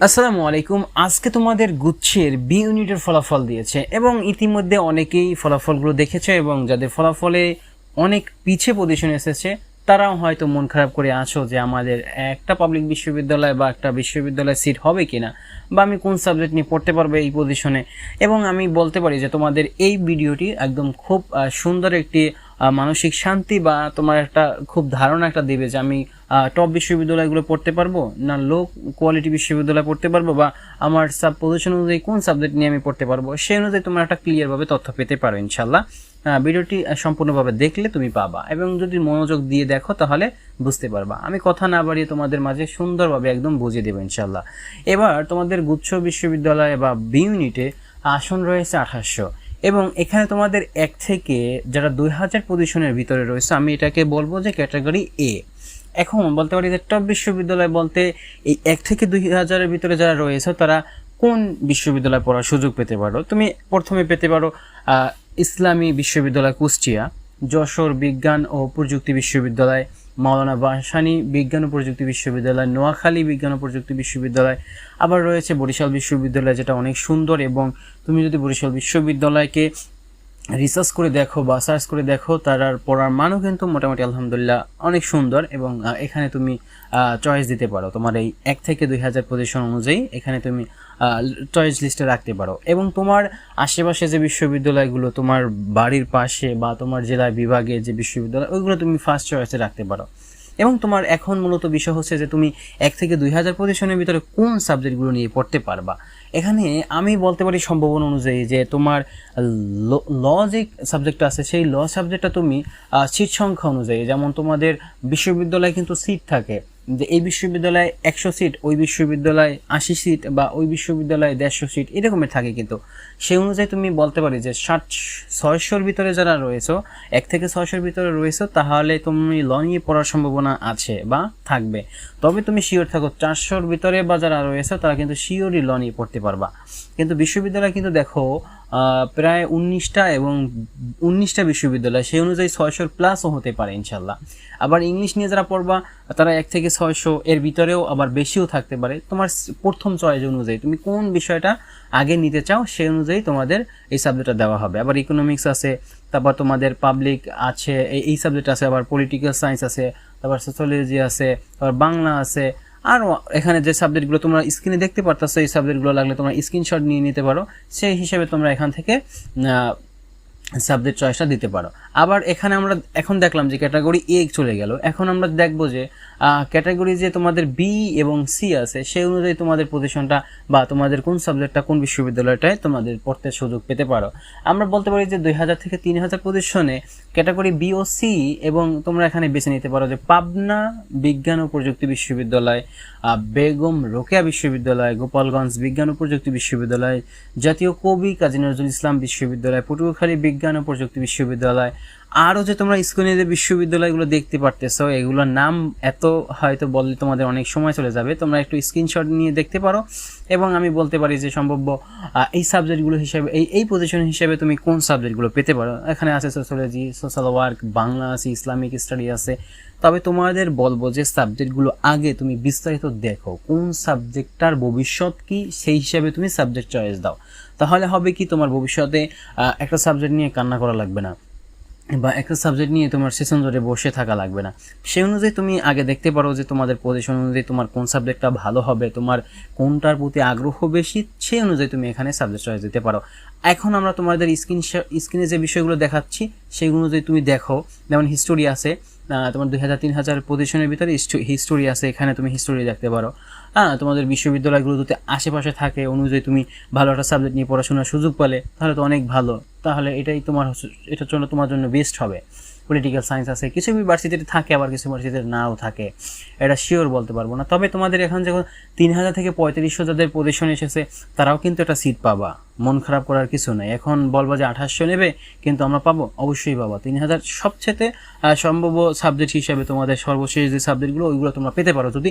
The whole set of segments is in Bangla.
আসসালামু আলাইকুম। আজকে তোমাদের গুচ্ছের বি ইউনিটের ফলাফল দিয়েছে এবং ইতিমধ্যে অনেকেই ফলাফলগুলো দেখেছে এবং যাদের ফলাফলে অনেক পিছে পজিশন এসেছে, তারাও হয়তো মন খারাপ করে আছো যে আমাদের একটা পাবলিক বিশ্ববিদ্যালয় বা একটা বিশ্ববিদ্যালয় সিট হবে কি না বা আমি কোন সাবজেক্ট নিয়ে পড়তে পারব এই পজিশনে এবং আমি বলতে পারি যে তোমাদের এই ভিডিওটি একদম খুব সুন্দর একটি মানসিক শান্তি বা তোমার একটা খুব ধারণা একটা দেবে যে আমি টপ বিশ্ববিদ্যালয়গুলো পড়তে পারব, না লো কোয়ালিটি বিশ্ববিদ্যালয় পড়তে পারব, বা আমার সাব পজিশন অনুযায়ী কোন সাবজেক্ট নিয়ে আমি পড়তে পারব, সেই অনুযায়ী তোমরা একটা ক্লিয়ারভাবে তথ্য পেতে পারো ইনশাল্লাহ ভিডিওটি সম্পূর্ণভাবে দেখলে তুমি পাবা এবং যদি মনোযোগ দিয়ে দেখো তাহলে বুঝতে পারবা। আমি কথা না বাড়িয়ে তোমাদের মাঝে সুন্দরভাবে একদম বুঝিয়ে দেবো ইনশাল্লাহ এবার তোমাদের গুচ্ছ বিশ্ববিদ্যালয় বা বি ইউনিটে আসন রয়েছে আঠাশশো এবং এখানে তোমাদের এক থেকে যারা দুই হাজার পজিশনের ভিতরে রয়েছে, আমি এটাকে বলব যে ক্যাটাগরি এ এখন বলতে পারি যে টপ বিশ্ববিদ্যালয় বলতে এই এক থেকে দুই হাজারের ভিতরে যারা রয়েছে, তারা কোন বিশ্ববিদ্যালয়ে পড়ার সুযোগ পেতে পারো? তুমি প্রথমে পেতে পারো ইসলামী বিশ্ববিদ্যালয় কুষ্টিয়া, যশোর বিজ্ঞান ও প্রযুক্তি বিশ্ববিদ্যালয়, মাওলানা ভাসানী বিজ্ঞান ও প্রযুক্তি বিশ্ববিদ্যালয়, নোয়াখালী বিজ্ঞান ও প্রযুক্তি বিশ্ববিদ্যালয়, আবার রয়েছে বরিশাল বিশ্ববিদ্যালয় যেটা অনেক সুন্দর এবং তুমি যদি বরিশাল বিশ্ববিদ্যালয়কে রিসার্চ করে দেখো বা সার্চ করে দেখো তার পড়ার মানও কিন্তু মোটামুটি আলহামদুলিল্লাহ অনেক সুন্দর এবং এখানে তুমি চয়েস দিতে পারো। তোমার এই এক থেকে দুই হাজার পজিশন অনুযায়ী এখানে তুমি চয়েস লিস্টে রাখতে পারো। এবং তোমার আশেপাশে যে বিশ্ববিদ্যালয়গুলো, তোমার বাড়ির পাশে বা তোমার জেলা বিভাগে যে বিশ্ববিদ্যালয়, ওইগুলো তুমি ফার্স্ট চয়েসে রাখতে পারো। এবং তোমার এখন মূলত বিষয় হচ্ছে যে তুমি এক থেকে দুই হাজার পজিশনের ভিতরে কোন সাবজেক্টগুলো নিয়ে পড়তে পারবা। এখানে আমি বলতে পারি সম্ভাবনা অনুযায়ী যে তোমার ল যে সাবজেক্টটা আছে, সেই ল সাবজেক্টটা তুমি সিট সংখ্যা অনুযায়ী, যেমন তোমাদের বিশ্ববিদ্যালয়ে কিন্তু সিট থাকে। যে এই বিশ্ববিদ্যালয়ে একশো সিট, ওই বিশ্ববিদ্যালয়ে আশি সিট বা ওই বিশ্ববিদ্যালয়ে দেড়শো সিট, এরকমের থাকে কিন্তু। সেই অনুযায়ী তুমি বলতে পারি যে ষাট, ছয়শোর ভিতরে যারা রয়েছে, এক থেকে ছয়শোর ভিতরে রয়েছে, তাহলে তুমি ল নিয়ে পড়ার সম্ভাবনা আছে বা থাকবে। তবে তুমি শিওর থাকো, চারশোর ভিতরে বা যারা রয়েছে, তারা কিন্তু শিওরই ল নিয়ে পড়তে পারবা। কিন্তু বিশ্ববিদ্যালয় কিন্তু দেখো প্রায় উনিশটা এবং উনিশটা বিশ্ববিদ্যালয়, সেই অনুযায়ী ছয়শোর প্লাসও হতে পারে ইনশাল্লাহ আবার ইংলিশ নিয়ে যারা পড়বা, তারা এক থেকে ছয়শো এর ভিতরেও আবার বেশিও থাকতে পারে। তোমার প্রথম চয়েস অনুযায়ী তুমি কোন বিষয়টা আগে নিতে চাও, সেই অনুযায়ী তোমাদের এই সাবজেক্টটা দেওয়া হবে। আবার ইকোনমিক্স আছে, তারপর তোমাদের পাবলিক আছে, এই সাবজেক্ট আছে, আবার পলিটিক্যাল সায়েন্স আছে, তারপর সোশ্যোলজি আছে, তারপর বাংলা আছে আর এখানে যে সাবজেক্টগুলো তোমরা স্ক্রিনে দেখতে পারতেছো, এই সাবজেক্টগুলো লাগলে তোমরা স্ক্রিনশট নিয়ে নিতে পারো। সেই হিসেবে তোমরা এখান থেকে সাবজেক্ট চয়েসটা দিতে পারো। আবার এখানে আমরা এখন দেখলাম যে ক্যাটাগরি এ চলে গেল। এখন আমরা দেখব যে ক্যাটাগরি যে তোমাদের বি এবং সি আছে, সেই অনুযায়ী তোমাদের পজিশনটা বা তোমাদের কোন সাবজেক্টটা কোন বিশ্ববিদ্যালয়টায় তোমাদের পড়তে সুযোগ পেতে পারো। আমরা বলতে পারি যে দুই হাজার থেকে তিন হাজার পজিশনে ক্যাটাগরি বি ও সি এবং তোমরা এখানে বেছে নিতে পারো যে পাবনা বিজ্ঞান ও প্রযুক্তি বিশ্ববিদ্যালয় বেগম রোকেয়া বিশ্ববিদ্যালয়, গোপালগঞ্জ বিজ্ঞান ও প্রযুক্তি বিশ্ববিদ্যালয়, জাতীয় কবি কাজী নজরুল ইসলাম বিশ্ববিদ্যালয়, পটুয়াখালী বিজ্ঞান ও প্রযুক্তি বিশ্ববিদ্যালয়, আরও যে তোমরা স্ক্রিনে যে বিশ্ববিদ্যালয়গুলো দেখতে পারতেছো, এগুলোর নাম এত হয়তো বললে তোমাদের অনেক সময় চলে যাবে, তোমরা একটু স্ক্রিনশট নিয়ে দেখতে পারো। এবং আমি বলতে পারি যে সম্ভব্য এই সাবজেক্টগুলো হিসাবে, এই এই পজিশন হিসেবে তুমি কোন সাবজেক্টগুলো পেতে পারো? এখানে আছে সোশ্যালজি সোশ্যাল ওয়ার্ক বাংলা আছে ইসলামিক স্টাডি আছে তবে তোমাদের বলব যে সাবজেক্টগুলো আগে তুমি বিস্তারিত দেখো। কোন সাবজেক্টটার ভবিষ্যৎ কি, সেই হিসাবে তুমি সাবজেক্ট চয়েস দাও। তাহলে হবে কি, তোমার ভবিষ্যতে একটা সাবজেক্ট নিয়ে কান্না করা লাগবে না। বা একটা সাবজেক্ট নিয়ে তোমার সেশন ধরে বসে থাকা লাগবে না। সেই অনুযায়ী তুমি আগে দেখতে পারো যে তোমাদের পজিশন অনুযায়ী তোমার কোন সাবজেক্টটা ভালো হবে, তোমার কোনটার প্রতি আগ্রহ বেশি সেই অনুযায়ী তুমি এখানে সাবজেক্ট চয়েস দিতে পারো। এখন আমরা তোমাদের স্ক্রিন স্ক্রিনে যে বিষয়গুলো দেখাচ্ছি, সেই অনুযায়ী তুমি দেখো। যেমন হিস্টোরি আছে তোমার দুই হাজার, তিন হাজার পজিশনের ভিতরে হিস্টোরি আছে, এখানে তুমি হিস্টোরি দেখতে পারো। হ্যাঁ তোমাদের বিশ্ববিদ্যালয়গুলো যদি আশেপাশে থাকে, অনুযায়ী তুমি ভালো একটা সাবজেক্ট নিয়ে পড়াশোনার সুযোগ পেলে, তাহলে তো অনেক ভালো। তাহলে এটাই তোমার এটার জন্য তোমার জন্য বেস্ট হবে। পলিটিক্যাল সায়েন্স আছে, কিছু ইউনিভার্সিটিতে থাকে, আবার কিছু ইউনিভার্সিটিতে নাও থাকে। এটা শিওর বলতে পারব না। তবে তোমাদের এখন যখন তিন হাজার থেকে পঁয়ত্রিশশো যাদের পজিশন এসেছে, তারাও কিন্তু একটা সিট পাবা। মন খারাপ করার কিছু নেই। এখন বলব যে আঠাশশো নেবে, কিন্তু আমরা পাবো? অবশ্যই পাবো। তিন হাজার সবচেয়ে সম্ভব সাবজেক্ট হিসাবে তোমাদের সর্বশেষ যে সাবজেক্টগুলো ওইগুলো তোমরা পেতে পারো। যদি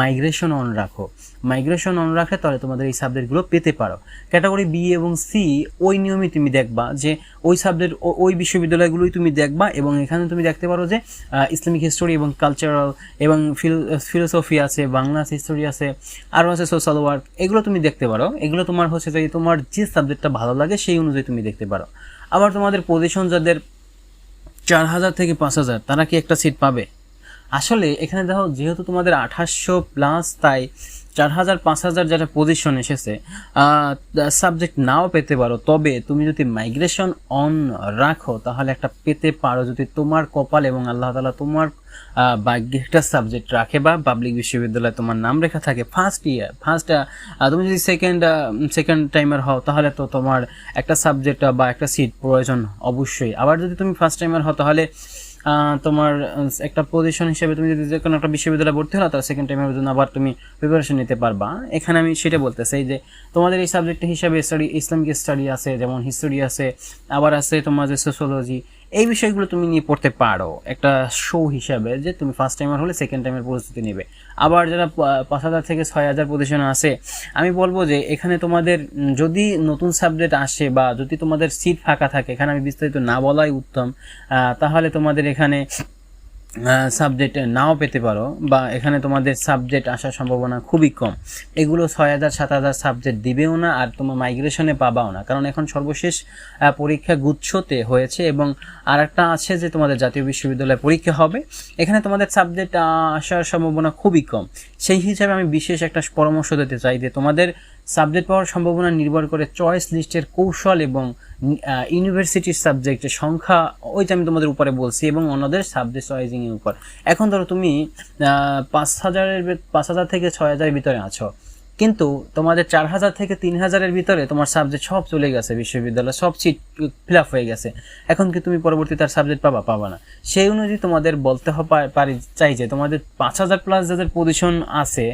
মাইগ্রেশন অন রাখো। মাইগ্রেশন অন রাখলে তাহলে তোমাদের এই সাবজেক্টগুলো পেতে পারো। ক্যাটাগরি বি এবং সি ওই নিয়মে তুমি দেখবা যে ওই সাবজেক্ট ওই বিশ্ববিদ্যালয়গুলোই তুমি দেখবা এবং এখানে তুমি দেখতে পারো যে ইসলামিক হিস্টোরি এবং কালচারাল এবং ফিলোসফি আছে, বাংলা হিস্টোরি আছে, আরও আছে সোশ্যাল ওয়ার্ক এগুলো তুমি দেখতে পারো। এগুলো তোমার হচ্ছে যে তোমার যে সাবজেক্টটা ভালো লাগে সেই অনুযায়ী তুমি দেখতে পারো। আবার তোমাদের পজিশন যাদের চার হাজার থেকে পাঁচ হাজার, তারা কি একটা সিট পাবে? আসলে এখানে দেখো, যেহেতু তোমাদের আঠাশশো প্লাস তাই চার হাজার পাঁচ হাজার যেটা পজিশন এসেছে সাবজেক্ট নাও পেতে পারো। তবে তুমি যদি মাইগ্রেশন অন রাখো, তাহলে একটা পেতে পারো। যদি তোমার কপাল এবং আল্লাহ তালা তোমার ভাগ্যে একটা সাবজেক্ট রাখে বা পাবলিক বিশ্ববিদ্যালয়ে তোমার নাম লেখা থাকে ফার্স্ট ইয়ার ফার্স্ট তুমি যদি সেকেন্ড সেকেন্ড টাইমার হও, তাহলে তো তোমার একটা সাবজেক্ট বা একটা সিট প্রয়োজন অবশ্যই। আবার যদি তুমি ফার্স্ট টাইমার হও, তাহলে তোমার একটা পজিশন হিসেবে তুমি যদি যে কোনো একটা বিশ্ববিদ্যালয়ে ভর্তি হলো তার সেকেন্ড টাইমের জন্য আবার তুমি প্রিপারেশন নিতে পারবা। এখানে আমি সেটা বলতে চাই যে, তোমাদের এই সাবজেক্ট হিসাবে স্টাডি ইসলামিক স্টাডি আছে, যেমন হিস্টোরি আছে, আবার আছে তোমার যে সোশ্যোলজি এই বিষয়গুলো তুমি নিয়ে পড়তে পারো। একটা শো হিসাবে যে তুমি ফার্স্ট টাইমার হলে সেকেন্ড টাইমের প্রস্তুতি নেবে। আবার যারা পাঁচ হাজার থেকে ছয় হাজার পজিশনে আসে আমি বলব যে এখানে তোমাদের যদি নতুন সাবজেক্ট আসে বা যদি তোমাদের সিট ফাঁকা থাকে, এখানে আমি বিস্তারিত না বলাই উত্তম তাহলে তোমাদের এখানে সাবজেক্ট নাও পেতে পারো বা এখানে তোমাদের সাবজেক্ট আসার সম্ভাবনা খুবই কম। এগুলো ছয় হাজার, সাত হাজার সাবজেক্ট দিবেও না আর তোমার মাইগ্রেশনে পাবাও না। কারণ এখন সর্বশেষ পরীক্ষা গুচ্ছতে হয়েছে এবং আর একটা আছে যে তোমাদের জাতীয় বিশ্ববিদ্যালয়ে পরীক্ষা হবে। এখানে তোমাদের সাবজেক্ট আসার সম্ভাবনা খুবই কম। সেই হিসাবে আমি বিশেষ একটা পরামর্শ দিতে চাই যে তোমাদের সাবজেক্ট পাওয়ার সম্ভাবনা নির্ভর করে চয়েস লিস্টের কৌশল এবং ইউনিভার্সিটির সাবজেক্টের সংখ্যা, ওইটা আমি তোমাদের উপরে বলছি এবং অন্যদের সাবজেক্ট চয়েজিং এর উপর। এখন ধরো তুমি পাঁচ হাজারের পাঁচ হাজার থেকে ছয় হাজারের ভিতরে আছো। কিন্তু তোমাদের চার হাজার থেকে তিন হাজারের ভিতরে তোমার সাবজেক্ট সব চলে গেছে, বিশ্ববিদ্যালয় সব সিট ফিল আপ হয়ে গেছে। এখন কি তুমি পরবর্তী তার সাবজেক্ট পাবা? পাবা না। সেই অনুযায়ী তোমাদের বলতে পারি, চাই যে তোমাদের পাঁচ হাজার প্লাস যাদের পজিশন আছে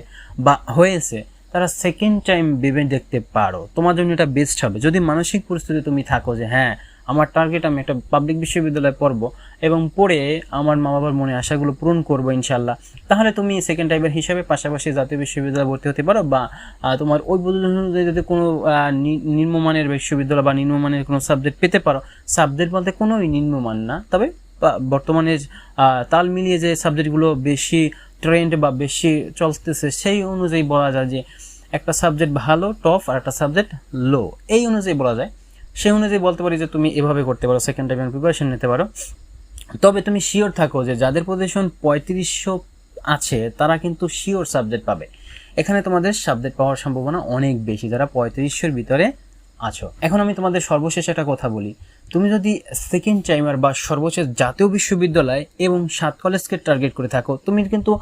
বা হয়েছে তারা সেকেন্ড টাইম ভেবে দেখতে পারো। তোমার জন্য এটা বেস্ট হবে। যদি মানসিক পরিস্থিতি তুমি থাকো যে হ্যাঁ আমার টার্গেট আমি একটা পাবলিক বিশ্ববিদ্যালয়ে পড়ব এবং পড়ে আমার মা বাবার মনে আশাগুলো পূরণ করব ইনশাল্লাহ তাহলে তুমি সেকেন্ড টাইমের হিসাবে পাশাপাশি জাতীয় বিশ্ববিদ্যালয়ে ভর্তি হতে পারো বা তোমার ওই অনুযায়ী যদি কোনো নিম্নমানের বিশ্ববিদ্যালয় বা নিম্নমানের কোনো সাবজেক্ট পেতে পারো সাবজেক্ট বলতে কোনোই নিম্নমান না। তবে বর্তমানে তাল মিলিয়ে যে সাবজেক্টগুলো বেশি ট্রেন্ড বা বেশি চলতেছে, সেই অনুযায়ী বলা যায় যে, একটা সাবজেক্ট ভালো টপ আর একটা সাবজেক্ট লো এই অনুযায়ী বলা যায়। সেই অনুযায়ী বলতে পারি যে, তুমি এভাবে করতে পারো সেকেন্ড টাইম প্রিপারেশন নিতে পারো। তবে তুমি শিওর থাকো যে, যাদের পজিশন পঁয়ত্রিশশো আছে, তারা কিন্তু শিওর সাবজেক্ট পাবে। এখানে তোমাদের সাবজেক্ট পাওয়ার সম্ভাবনা অনেক বেশি, যারা পঁয়ত্রিশশোর ভিতরে আছো। এখন আমি তোমাদের সর্বশেষ একটা কথা বলি। তুমি যদি সেকেন্ড টাইমার বা সর্বোচ্চ জাতীয় বিশ্ববিদ্যালয় এবং সাত কলেজকে টার্গেট করে থাকো, তুমি কিন্তু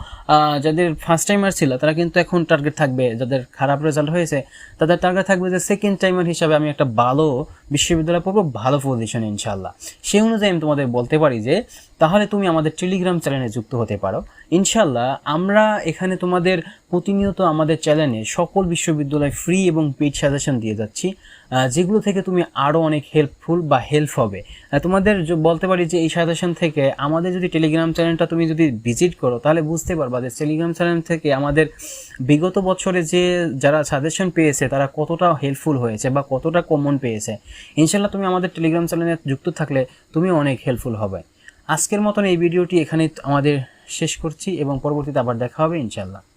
যাদের ফার্স্ট টাইমার ছিল, তারা কিন্তু এখন টার্গেট থাকবে, যাদের খারাপ রেজাল্ট হয়েছে, তাদের টার্গেট থাকবে যে সেকেন্ড টাইমার হিসাবে আমি একটা ভালো বিশ্ববিদ্যালয় পড়ব, ভালো পজিশন ইনশাল্লাহ সেই অনুযায়ী আমি তোমাদের বলতে পারি যে, তাহলে তুমি আমাদের টেলিগ্রাম চ্যানেলে যুক্ত হতে পারো। ইনশাল্লাহ আমরা এখানে তোমাদের প্রতিনিয়ত আমাদের চ্যানেলে সকল বিশ্ববিদ্যালয় ফ্রি এবং পেড সাজেশন দিয়ে যাচ্ছি। যেগুলো থেকে তুমি আরও অনেক হেল্পফুল বা হেল্প হবে। তোমাদের বলতে পারি যে এই সাজেশন থেকে আমাদের যদি টেলিগ্রাম চ্যানেলটা তুমি যদি ভিজিট করো, তাহলে বুঝতে পারবা যে টেলিগ্রাম চ্যানেল থেকে আমাদের বিগত বছরে যে, যারা সাজেশন পেয়েছে, তারা কতটা হেল্পফুল হয়েছে বা কতটা কমন পেয়েছে। ইনশাল্লাহ তুমি আমাদের টেলিগ্রাম চ্যানেলে যুক্ত থাকলে তুমি অনেক হেল্পফুল হবে। আজকের মতন এই ভিডিওটি এখানে আমাদের শেষ করছি এবং পরবর্তীতে আবার দেখা হবে ইনশাল্লাহ